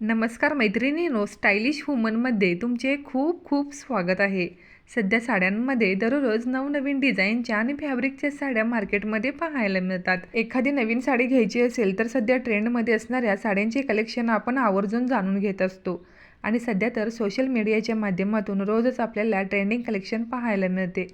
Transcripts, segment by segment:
नमस्कार मैत्रिणीनो स्टायलिश वुमनमध्ये तुमचे खूप खूप स्वागत आहे. सध्या साड्यांमध्ये दररोज नवनवीन डिझाईनच्या आणि फॅब्रिकच्या साड्या मार्केटमध्ये पाहायला मिळतात. एखादी नवीन साडी घ्यायची असेल तर सध्या ट्रेंडमध्ये असणाऱ्या साड्यांचे कलेक्शन आपण आवर्जून जाणून घेत असतो. आणि सध्या तर सोशल मीडियाच्या माध्यमातून रोजच आपल्याला ट्रेंडिंग कलेक्शन पाहायला मिळते.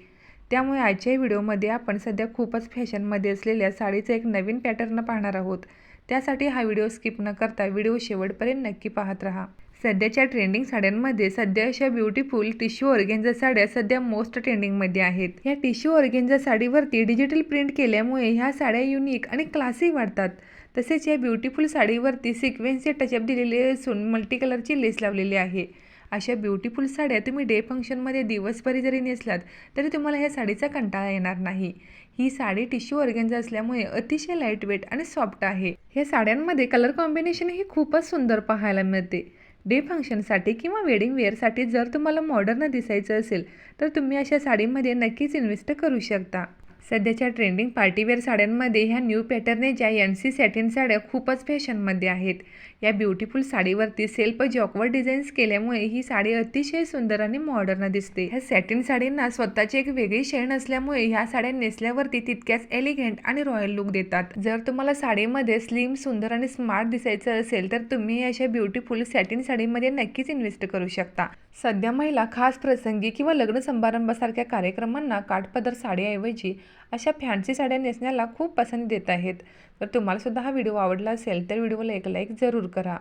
त्यामुळे आजच्या व्हिडिओमध्ये आपण सध्या खूपच फॅशनमध्ये असलेल्या साडीचं एक नवीन पॅटर्न पाहणार आहोत. त्यासाठी हा व्हिडिओ स्किप न करता व्हिडिओ शेवटपर्यंत नक्की पाहत राहा. सध्याच्या ट्रेंडिंग साड्यांमध्ये सध्या अशा ब्युटिफुल टिश्यू ऑर्गेन्झा साड्या सध्या मोस्ट ट्रेंडिंगमध्ये आहेत. या टिश्यू ऑर्गेन्झा साडीवरती डिजिटल प्रिंट केल्यामुळे ह्या साड्या युनिक आणि क्लासी वाढतात. तसेच या ब्युटिफुल साडीवरती सिक्वेन्सचे टचअप दिलेले असून मल्टी कलरची लेस लावलेली आहे. अशा ब्युटिफुल साड्या तुम्ही डे फंक्शनमध्ये दिवसभरी जरी नेसलात तरी तुम्हाला ह्या साडीचा कंटाळा येणार नाही. ही साडी टिश्यू ऑर्गेन्झा असल्यामुळे अतिशय लाइट वेट आणि सॉफ्ट आहे. ह्या साड्यांमध्ये कलर कॉम्बिनेशन ही खूपच सुंदर पाहायला मिळते. डे फंक्शनसाठी किंवा वेडिंग वेअरसाठी जर तुम्हाला मॉडर्न दिसायचं असेल तर तुम्ही अशा साडीमध्ये नक्कीच इन्व्हेस्ट करू शकता. सध्याच्या ट्रेंडिंग पार्टीवेअर साड्यांमध्ये ह्या न्यू पॅटर्नेच्या एन सी सॅटिन साड्या खूपच फॅशनमध्ये आहेत. या ब्युटिफुल साडीवरती सेल्फ जॉकवर डिझाईन्स केल्यामुळे ही साडी अतिशय सुंदर आणि मॉडर्न दिसते. ह्या सॅटिन साडींना स्वतःची एक वेगळी शेण असल्यामुळे ह्या साड्या नेसल्यावरती तितक्याच एलिगंट आणि रॉयल लुक देतात. जर तुम्हाला साडीमध्ये स्लिम सुंदर आणि स्मार्ट दिसायचं असेल तर तुम्ही अशा ब्युटिफुल सॅटिन साडीमध्ये नक्कीच इन्व्हेस्ट करू शकता. सध्या महिला खास प्रसंगी किंवा लग्न समारंभासारख्या कार्यक्रमांना काठपदर साडीऐवजी अशा फॅन्सी साड्या नेसण्याला खूप पसंती देत आहेत. तर तुम्हालासुद्धा हा व्हिडिओ आवडला असेल तर व्हिडिओला एक लाईक जरूर करा.